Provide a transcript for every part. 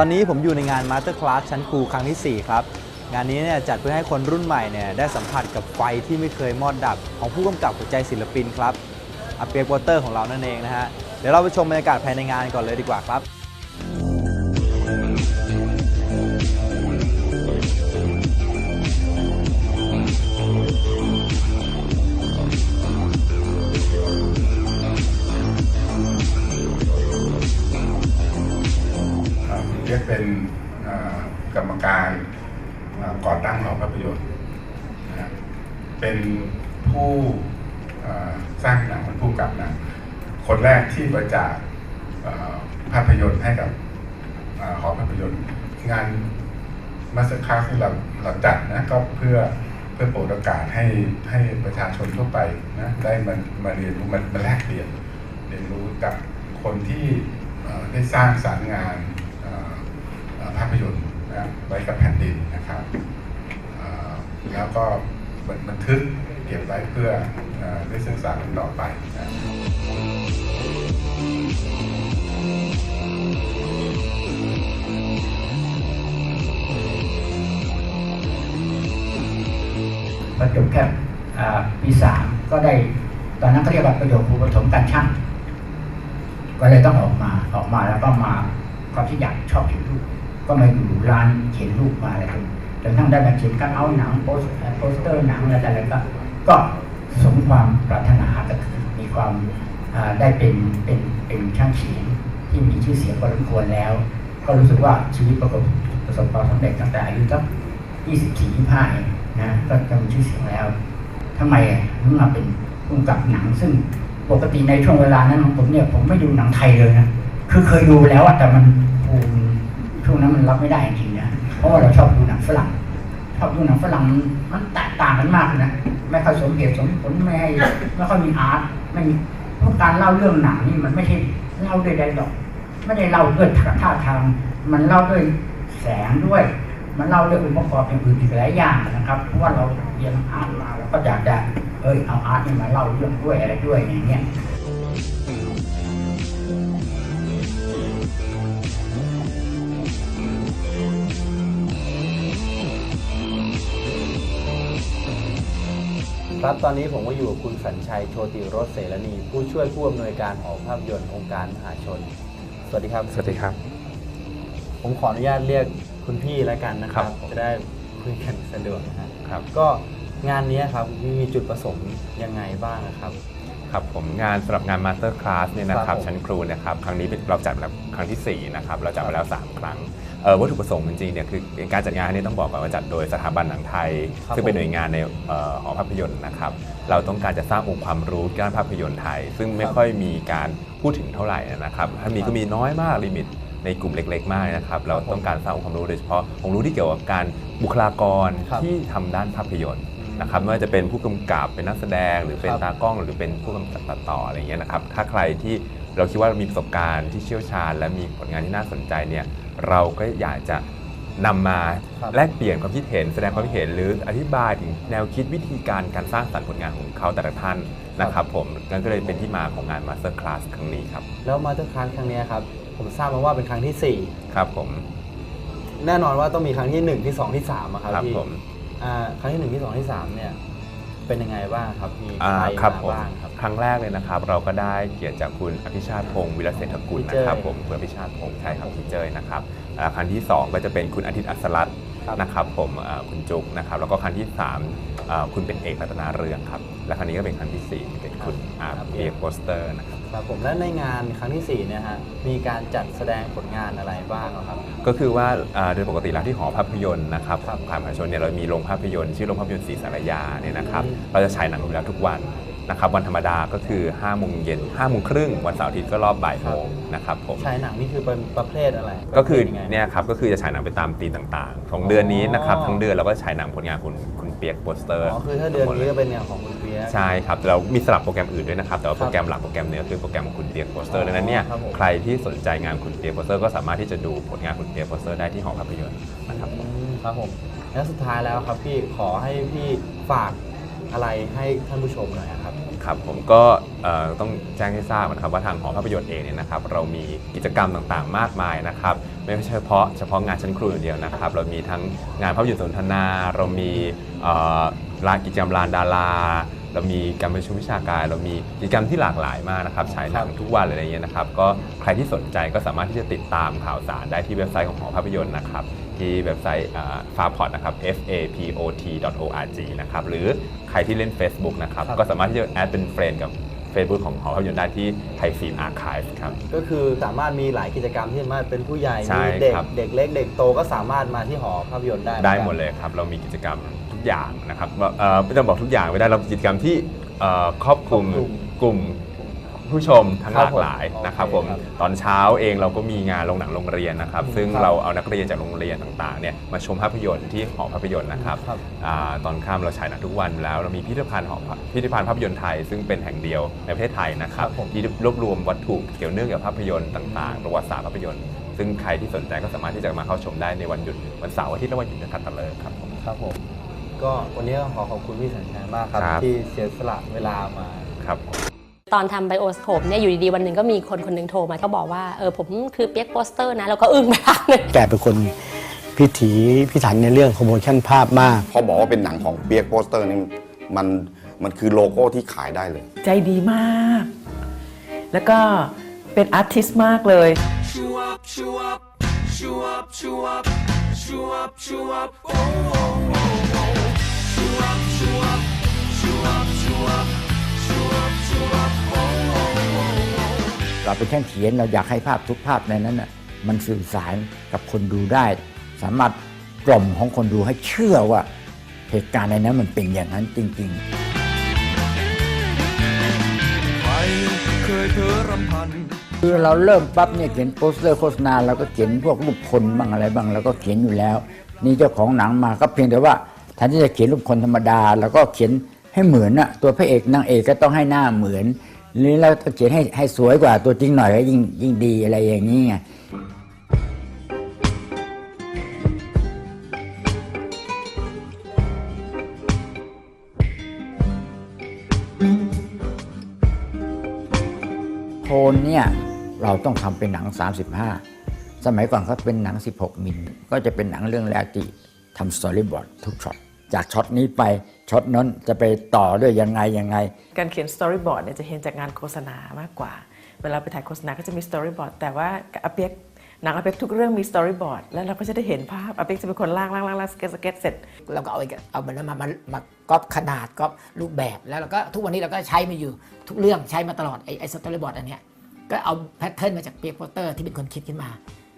อนนี้ผมอยู่ในงาน Master Class ชั้นครูครั้งที่ 4 ครับ งานนี้เนี่ยจัดเพื่อให้คนรุ่นใหม่เนี่ยได้สัมผัสกับไฟที่ไม่เคยมอดดับ ของผู้กำกับหัวใจศิลปินครับอาเปียกวอเตอร์ของเรานั่นเองนะฮะ เดี๋ยวเราไปชมบรรยากาศภายในงานก่อนเลยดีกว่าครับ เรียกเป็นกรรมการก่อตั้งหอภาพยนตร์เป็นผู้สร้างหนังเป็นผู้กำกับหนังคนแรกที่บริจาคภาพยนตร์ให้กับเอ่อหอภาพยนตร์ งานมาสเตอร์คลาสที่เราเราจัดนะก็เพื่อเพื่อโปรดโอกาสให้ให้ประชาชนทั่วไปนะได้มามาเรียนรู้มามาแลกเปลี่ยนเรียนรู้กับคนที่ได้สร้างสารรค์งาน ภาพยนตร์นะไว้กับแผ่นดินนะครับแล้วก็บันทึกเก็บไว้เพื่อได้ศึกษาต่อไปนะพอจบแค่ปีสามก็ได้ตอนนั้นก็เรียกว่าประโยคครูปฐมการช่างก็เลยต้องออกมาออกมาแล้วก็มาความที่อยากชอบเขียนรูป ก็มาอยู่ร้านเขียนรูปมาอะไรกันจนทั้งได้มาเขียนการเอาหนังโปสโปสเตอร์หนังอะไรอะไรก็ ก็สมความปรารถนาก็คือมีความได้เป็นเป็นเป็นช่างเขียนที่มีชื่อเสียงพอสมควรแล้ว ก็รู้สึกว่าชีวิตประสบประสบความสำเร็จตั้งแต่อายุสักยี่สิบสี่ยี่ห้าเองนะก็จะมีชื่อเสียงแล้วทำไมถึงมาเป็นผู้กำกับหนังซึ่งปกติในช่วงเวลานั้นของผมเนี่ยผมไม่ดูหนังไทยเลยนะคือเคยดูแล้วอะแต่มัน ช่วงนั้นมันรับไม่ได้จริงๆนะเพราะว่าเราชอบดูหนังฝรั่งชอบดูหนังฝรั่งมันแตกต่างกันมากนะไม่ค่อยสมเหตุสมผลไม่ให้ไม่ค่อยมีอาร์ตไม่มีเพราะการเล่าเรื่องหนังนี่มันไม่ใช่เล่าด้วยไดร็อกไม่ได้เล่าด้วยท่าทาง มันเล่าด้วยแสงด้วย มันเล่าด้วยองค์ประกอบอย่างอื่นอีกหลายอย่างนะครับ เพราะว่าเราเรียนอาร์ตมาเราก็อยากจะเอยเอาอาร์ตนี่มาเล่าเรื่องด้วยอะไรด้วยอย่างเงี้ย ครับตอนนี้ผมก็อยู่กับคุณสัญชัยโชติรสเสรณีผู้ช่วยผู้อำนวยการหอภาพยนตร์องค์การมหาชน สวัสดีครับ สวัสดีครับ ผมขออนุญาตเรียกคุณพี่แล้วกันนะครัครับบผมจะได้คุยกันสะดวกนะฮะครับ ก็งานนี้ครับมีจุดประสงค์ยังไงบ้างนะครับ ครับผมงานสำหรับงานมาสเตอร์คลาสเนี่ยนะคครัรับบผมชั้นครูเนะครับ ครั้งนี้เป็นเราจัดแล้วครั้งที่ 4 นะครับ เราจัดมาแล้ว 3 ครั้งเอ่อ วัตถุประสงค์จริงๆเนี่ยคือการจัดงานเนี้ต้องบอกก่อนว่าจัดโดยสถาบันหนังไทยครับซึ่งเป็นผมหน่วยงานในเอ่อหอภาพยนตร์นะครับ เราต้องการจะสร้างองค์ความรู้ด้านภาพยนตร์ไทย ซึ่งไม่ครับค่อยมีการพูดถึงเท่าไหร่นะครับ ถ้ามีก็มีน้อยมากลิมิตในกลุ่มเล็ก ๆ มากนะครับ เราต้องการสร้างองค์ความรู้โดยเฉพาะองค์รู้ที่เกี่ยวกับการบุคลากรครับที่ทำด้านภาพยนตร์นะครับไม่ว่าจะเป็นผู้กำกับเป็นนักแสดงหรือเป็นครับตากล้องหรือเป็นผู้กำกับตัดต่ออะไรอย่างเงี้ยนะครับ ถ้าใครที่ เราคิดว่ามีประสบการณ์ที่เชี่ยวชาญ และมีผลงานที่น่าสนใจเนี่ยเราก็อยากจะนำมาครับแลกเปลี่ยนความคิดเห็น แสดงความคิดเห็นหรืออธิบายถึงแนวคิดวิธีการการสร้างสรรค์ผลงานของเขาแต่ละท่านนะครับผมนั่นก็เลยเป็นที่มาของงาน Master Class ครั้งนี้ครับ แล้วมาสเตอร์คลาสครั้งนี้ครับ ผมทราบมาว่าเป็นครั้งที่ครับผม4แน่นอนว่าต้องมีครั้งที่ 1 ที่ 2 ที่3อะครับครับพี่ผมอ่าครั้งที่ 1 ที่ 2 ที่ 3 เนี่ยเป็นยังไงบ้างครับมีอ่าใครครับมาผมบ้างครับ ครั้งแรกเลยนะครับ เราก็ได้เกียรติจากคุณอภิชาติพงศ์วิรเศรษฐกุลพี่เจ้ยนะครับผมคุณอภิชาติพงศ์ใช่ครับพี่เจยนะครับอ่าครั้งที่ 2 ก็จะเป็นคุณอาทิตย์อัศรัตน์ครับนะครับผมอ่าคุณจุกนะครับแล้วก็ครั้งที่3อ่าคุณเป็นเอกรัตนาเรืองครับและครั้งนี้ก็เป็นครั้งที่สี่เป็นคุณอาเบียร์โปสเตอร์นะครับครับผมและในงานครั้งที่4เนี่ยฮะมีการจัดแสดงผลงานอะไรบ้างครับ ก็คือว่าอ่าโดยปกติแล้วที่หอภาพยนตร์นะครับครับขายมหาชนเนี่ยเรามีโรงภาพยนตร์ชื่อโรงภาพยนตร์ศรีสารยาเนี่ยนะครับอืมเราจะฉายหนังอยู่แล้วทุกวัน นะครับวันธรรมดาก็คือ5โมงเย็น5โมงครึ่งวันเสาร์อาทิตย์ก็รอบบ่ายโมงนะครับผมฉายหนังนี่คือเป็นประเภทอะไรก็คือป็ยังไง เนี่ยครับก็คือจะฉายหนังไปตามธีมต่างๆ ของเดือนนี้นะครับอ๋อทั้งเดือนเราก็ฉายหนังผลงานคุณคุณเปียกโปสเตอร์อ๋อคือถ้าเดือนนี้ก็เป็นอย่างของคุณเปียก ใช่ครับแต่เรามีสลับโปรแกรมอื่นด้วยนะครับแต่ว่าครับโปรแกรมหลักโปรแกรมเนื้อคือโปรแกรมของคุณเปียกโปสเตออ๋ร์อดังนั้นเนี่ยครับผม ใครที่สนใจงานคุณเปียกโปสเตอร์ก็สามารถที่จะดูผลงานคุณเปียกโปสเตอร์ได้ที่หอภาพยนตร์นะครับผมอืมครับผม แล้วสุดท้ายแล้วครับพี่ขอให้พี่ฝากอะไรให้ท่านผู้ชมหน่อยครับ ครับผมก็เอ่อต้องแจ้งให้ทราบนะครับว่าทางหอภาพยนตร์เองเนี่ยนะครับเรามีกิจกรรมต่างๆ มากมายนะครับไม่ใช่เฉพาะเฉพาะงานชั้นครูอย่างเดียวนะครับเรามีทั้งงานภาพยนตร์สนทนา เรามีเอ่อลานกิจกรรมลานดาราเรามีการประชุมวิชาการ เรามีกิจกรรมที่หลากหลายมากนะครับฉายหนังทุกวันอะไรอย่างเงี้ยนะครับก็ใครที่สนใจก็สามารถที่จะติดตามข่าวสารได้ที่เว็บไซต์ของหอภาพยนตร์นะครับ ที่เว็บไซต์ฟาพอ t นะครับ f a p o t org นะครับหรือใครที่เล่น Facebook นะครับครับก็สามารถที่จะแอดเป็นเฟรนด์กับ Facebook ของหอภาพยนตร์ได้ที่ไทยฟิล์มอาร์คายครับ ก็คือสามารถมีหลายกิจกรรมที่สามารถเป็นผู้ใหญ่ใช่มีเด็กครับเด็กเล็กเด็กโตก็สามารถมาที่หอภาพยนตร์ได้ ได้อนกันหมดเลยครับ เรามีกิจกรรมทุกอย่างนะครับว่าเอ่อไม่ต้องบอกทุกอย่างไม่ได้เรามีกิจกรรมที่เอ่อครอบคลุมครอบคลุมกลุ่ม ผู้ชมทั้งคหรับลากหลายผมนะครับโอเคผมครับตอนเช้าเองเราก็มีงานโรงหนังโรงเรียนนะครับ ซึ่งครับเราเอานักเรียนจากโรงเรียนต่างๆเนี่ยมาชมภาพยนตร์ที่หอภาพยนตร์นะครับครับอาตอนค่ำเราฉายหนังทุกวันแล้วเรามีพิพิธภัณฑ์หอพิพิธภัณฑ์ภาพยนตร์ไทย ซึ่งเป็นแห่งเดียวในประเทศไทยนะครับครับผมที่รวบรวมวัตถุเกี่ยวเนื่องกับภาพยนตร์ต่างๆประวัติศาสตร์ภาพยนตร์ซึ่งใครที่สนใจก็สามารถที่จะมาเข้าชมได้ในวันหยุดวันเสาร์อาทิตย์และวันหยุดนักขัตฤกษ์ครับผมครับผมก็วันนี้ก็ขอขอบคุณพี่สัญชัยมากครับครับที่เสียสละเวลามาครับ ตอนทำไบโอสโคปเนี่ยอยู่ดีๆ วันหนึ่งก็มีคนคนหนึ่งโทรมาก็บอกว่าเออผมคือเปียกโปสเตอร์นะแล้วก็อึ้งไปพักหนึง แกเป็นคนพิถีพิถันในเรื่องโปรโมชั่นภาพมาก พอบอกว่าเป็นหนังของเปียกโปสเตอร์นี่มันมันคือโลโก้ที่ขายได้เลย ใจดีมาก แล้วก็เป็นอาร์ติสต์มากเลย เราเป็นแค่เขียนเราอยากให้ภาพทุกภาพในนั้นน่ะมันสื่อสารกับคนดูได้ สามารถกล่อมของคนดูให้เชื่อว่าเหตุการณ์ในนั้นมันเป็นอย่างนั้นจริงๆคือเราเริ่มปั๊บเนี่ยเขียนโปสเตอร์โฆษณาเราก็เขียนพวกรูปคนบ้างอะไรบ้างเราก็เขียนอยู่แล้ว นี่เจ้าของหนังมาก็เพียงแต่ว่าแทนที่จะเขียนรูปคนธรรมดาเราก็เขียนให้เหมือนอะตัวพระเอกนางเอกก็ต้องให้หน้าเหมือน หรือเราต้องเขียนให้ให้สวยกว่าตัวจริงหน่อยก็ยิ่งยิ่งดีอะไรอย่างนี้ไงโทนเนี่ยเราต้องทำเป็นหนัง 35 สมัยก่อนเขาเป็นหนัง 16 มิล ก็จะเป็นหนังเรื่องแรกที่ทำสตอรี่บอร์ดทุกช็อต จากช็อตนี้ไปช็อตนั้นจะไปต่อด้วยยังไงยังไง การเขียนสตอรี่บอร์ดเนี่ยจะเห็นจากงานโฆษณามากกว่า เวลาไปถ่ายโฆษณาก็จะมีสตอรี่บอร์ดแต่ว่าอาเปียกหนังอาเปียกทุกเรื่องมีสตอรี่บอร์ดแล้วเราก็จะได้เห็นภาพอาเปียกจะเป็นคนล่างล่างล่างล่างสเก็ตสเก็ตเสร็จเราก็เอาไอ้เอามันมามามาก๊อปขนาดก๊อปรูปแบบแล้วเราก็ทุกวันนี้เราก็ใช้มาอยู่ทุกเรื่องใช้มาตลอดไอ้ไอ้สตอรี่บอร์ดอันเนี้ยก็เอาแพทเทิร์นมาจากเปียกโปสเตอร์ที่เป็นคนคิดขึ้นมา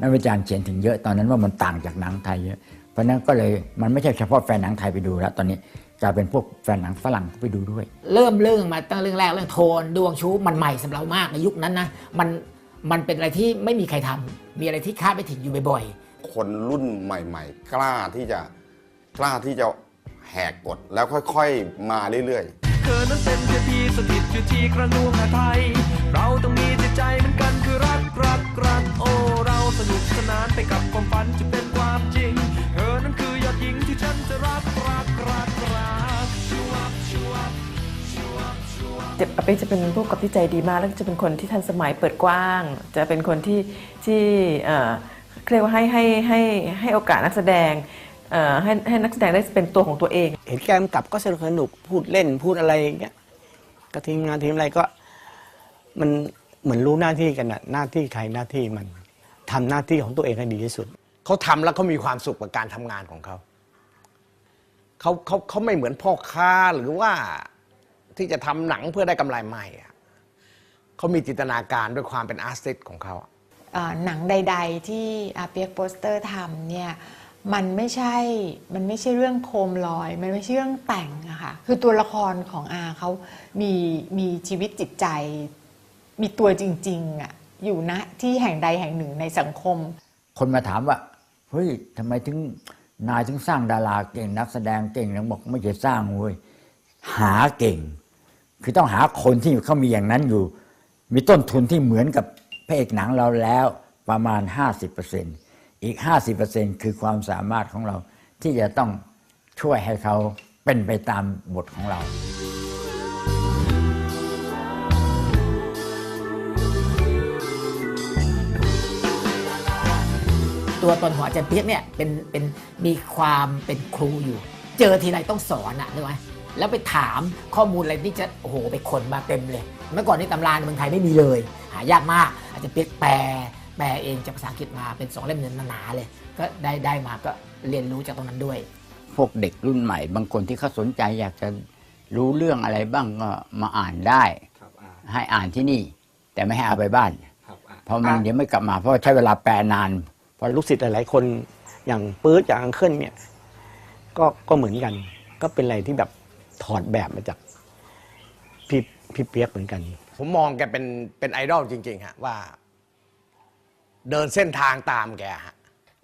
นักวิจารณ์เขียนถึงเยอะตอนนั้นว่ามันต่างจากหนังไทยเยอะ เพราะฉะนั้นก็เลยมันไม่ใช่เฉพาะแฟนหนังไทยไปดูแล้ว ตอนนี้กลายเป็นพวกแฟนหนังฝรั่งก็ไปดูด้วย เริ่มเรื่องมาตั้งเรื่องแรกเรื่องโทนดวงชู้มันใหม่สำหรับเรามากในยุคนั้นนะมันมันเป็นอะไรที่ไม่มีใครทำมีอะไรที่คาดไม่ถึงอยู่บ่อยๆคนรุ่นใหม่ๆ กล้าที่จะกล้าที่จะแหกกฎแล้วค่อยๆ มาเรื่อยๆ เธอนั้นเป็นเทพีสถิตอยู่ที่กระนวงหาไทย กจะเป็นผู้กำกับที่ใจดีมาก แล้วจะเป็นคนที่ทันสมัยเปิดกว้าง จะเป็นคนที่ที่เอ่อเรียกว่าให้ให้ให้ให้โอกาสนักแสดงเอ่อให้ให้นักแสดงได้เป็นตัวของตัวเอง เห็นแกกำกับก็สนุกสนุกพูดเล่นพูดอะไรอย่างเงี้ยกับทีมงานทีมอะไรก็ มันเหมือนรู้หน้าที่กันนะหน้าที่ใครหน้าที่มันทำหน้าที่ของตัวเองให้ดีที่สุดเขาทำแล้วเขามีความสุขกับการทำงานของเขาเขาเขาเขาไม่เหมือนพ่อค้าหรือว่า ที่จะทำหนังเพื่อได้กำไรใหม่อะเขามีจินตนาการด้วยความเป็นอาร์ติสต์ของเขาอะเอ่อหนังใด ๆ ที่อาเปียกโปสเตอร์ทำเนี่ยมันไม่ใช่มันไม่ใช่เรื่องโคมลอย มันไม่ใช่เรื่องแต่งอะค่ะคือตัวละครของอาเขามีมีชีวิตจิตใจ มีตัวจริงๆอะอยู่ณที่แห่งใดแห่งหนึ่งในสังคม คนมาถามว่าเฮ้ยทำไมถึงนายถึงสร้างดาราเก่งนักแสดงเก่งแล้วบอกไม่ใช่สร้างเว้ยหาเก่ง คือต้องหาคนที่เขามีอย่างนั้นอยู่ มีต้นทุนที่เหมือนกับพระเอกหนังเราแล้วประมาณ 50%อีก 50%คือความสามารถของเราที่จะต้องช่วยให้เขาเป็นไปตามบทของเราตัวตนหัวจะเพียกเนี่ยเป็นเป็นมีความเป็นครูอยู่ เจอทีไรต้องสอนอะใช่ไหม แล้วไปถามข้อมูลอะไรที่จะโอ้โหไปขนมาเต็มเลย เมื่อก่อนนี่ตำราในเมืองไทยไม่มีเลย หายากมาก อาจจะเปียกแปลแปลเองจากภาษาอังกฤษมาเป็นสองเล่มเนื้อหนาๆเลย ก็ได้ได้มาก็เรียนรู้จากตรงนั้นด้วย พวกเด็กรุ่นใหม่ บางคนที่เขาสนใจอยากจะรู้เรื่องอะไรบ้างก็มาอ่านได้ให้อ่านที่นี่ แต่ไม่ให้เอาไปบ้านเพราะมันเดี๋ยวไม่กลับมาเพราะใช้เวลาแปลนาน เพราะลูกศิษย์หลายๆคนอย่างปื๊ดอย่างอังเคิลเนี่ยก็ก็เหมือนกัน ก็เป็นอะไรที่แบบ ถอดแบบมาจากพี่พี่เปียกเหมือนกัน ผมมองแกเป็นเป็นไอดอลจริงๆฮะว่า เดินเส้นทางตามแกฮะ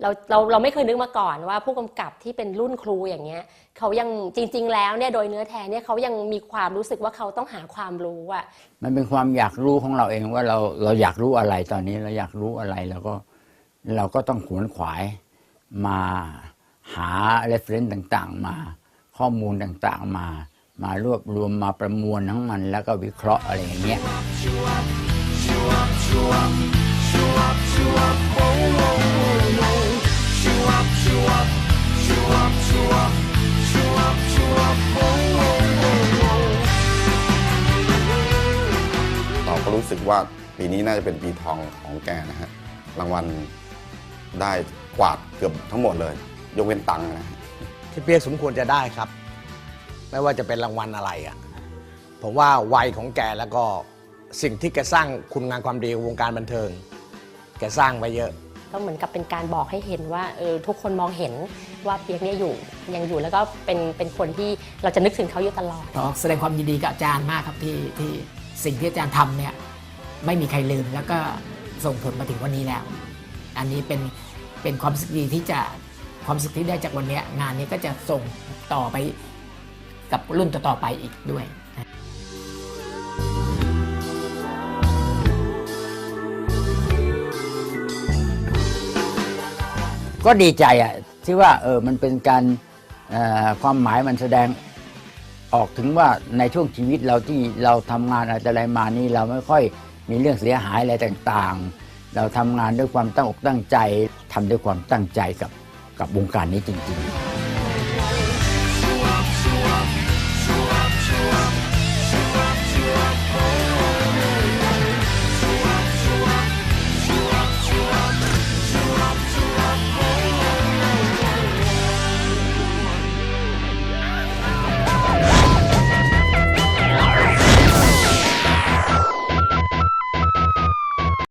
เราเราเราไม่เคยนึกมาก่อนว่าผู้กำกับที่เป็นรุ่นครูอย่างเงี้ยเขายังจริง ๆ แล้วเนี่ยโดยเนื้อแท้เนี่ยเขายังมีความรู้สึกว่าเขาต้องหาความรู้อะมันเป็นความอยากรู้ของเราเองว่าเราเราอยากรู้อะไรตอนนี้เราอยากรู้อะไรแล้วก็เราก็ต้องขวนขวายมาหา reference ต่างๆมา ข้อมูลต่างๆมา มารวบรวมมาประมวลทั้งมัน แล้วก็วิเคราะห์อะไรอย่างเงี้ยเราก็รู้สึกว่าปีนี้น่าจะเป็นปีทองของแกนะฮะ รางวัลได้กวาดเกือบทั้งหมดเลย ยกเว้นตังค์นะฮะ พี่เปียกสมควรจะได้ครับ ไม่ว่าจะเป็นรางวัลอะไรอะ่ะผมว่าวัยของแกแล้วก็สิ่งที่แกสร้างคุณงามความดีของวงการบันเทิง แกสร้างไว้เยอะ ก็เหมือนกับเป็นการบอกให้เห็นว่าเออทุกคนมองเห็นว่าเปียกเนี่ยอยู่ยังอยู่แล้วก็เป็นเป็นคนที่เราจะนึกถึงเขาอยู่ตลอด ขอแสดงความยินดีกับอาจารย์มากครับที่ที่สิ่งที่อาจารย์ทำเนี่ยไม่มีใครลืมแล้วก็ส่งผลมาถึงวันนี้แล้ว อันนี้เป็นเป็นความรู้สึกดีที่จะ ความสึกที่ได้จากวันนี้งานนี้ก็จะส่งต่อไปกับรุ่นต่อๆไปอีกด้วยก็ดีใจอะที่ว่าเออมันเป็นการความหมายมันแสดงออกถึงว่าในช่วงชีวิตเราที่เราทำงานอะไรมานี่เราไม่ค่อยมีเรื่องเสียหายอะไรต่างๆ เราทำงานด้วยความตั้งอกตั้งใจทำด้วยความตั้งใจกับ กับวงการนี้จริง ๆ